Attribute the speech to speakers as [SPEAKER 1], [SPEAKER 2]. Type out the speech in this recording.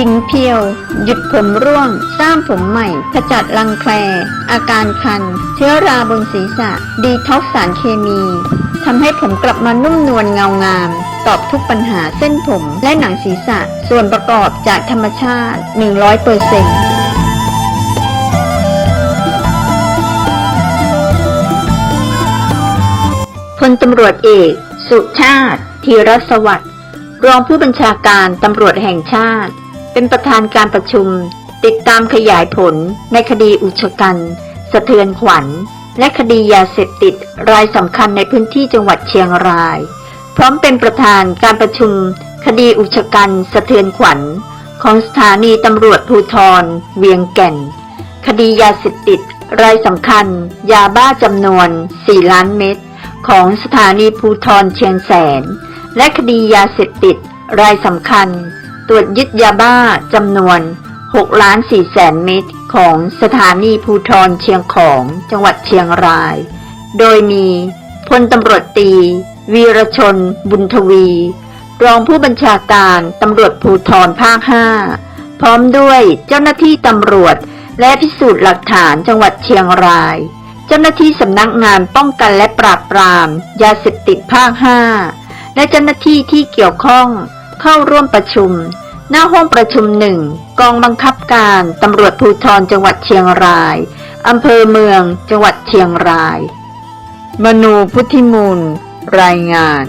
[SPEAKER 1] ชิงเพียว หยุดผมร่วง สร้างผมใหม่ ขจัดรังแคล อาการคัน เชื้อราบนศีรษะ ดีท็อกสารเคมีทำให้ผมกลับมานุ่มนวลเงางาม ตอบทุกปัญหาเส้นผมและหนังศีรษะ ส่วนประกอบจากธรรมชาติ 100เปอร์เซ็นต์พลตำรวจเอก สุชาติธีรสวัสดิ์รองผู้บัญชาการตำรวจแห่งชาติ เป็นประธานการประชุม ติดตามขยายผลในคดีอุชกันสะเทือนขวัญ และคดียาเสพติดรายสำคัญในพื้นที่จังหวัดเชียงราย พร้อมเป็นประธานการประชุม คดีอุชกันสะเทือนขวัญ ของสถานีตำรวจภูธรเวียงแก่น คดียาเสพติดรายสำคัญ ยาบ้าจำนวน 4 ล้านเม็ดของสถานีภูธรเชียงแสน และคดียาเสพติดรายสำคัญ ตรวจยึดยาบ้าจำนวน6ล้าน4แสนเม็ดของสถานีภูธรเชียงของจังหวัดเชียงราย โดยมีพลตำรวจตรีวีรชน บุญทวี รองผู้บัญชาการตำรวจภูธรภาค 5 พร้อมด้วยเจ้าหน้าที่ตำรวจและพิสูจน์หลักฐานจังหวัดเชียงราย เจ้าหน้าที่สำนักงานป้องกันและปราบปราม ยาเสพติดภาค 5 และเจ้าหน้าที่ที่เกี่ยวข้อง เข้าร่วมประชุม หน้าห้องประชุมหนึ่งกองบังคับการตำรวจภูธรจังหวัดเชียงรายอำเภอเมืองจังหวัดเชียงราย มนูพุทธิมูล รายงาน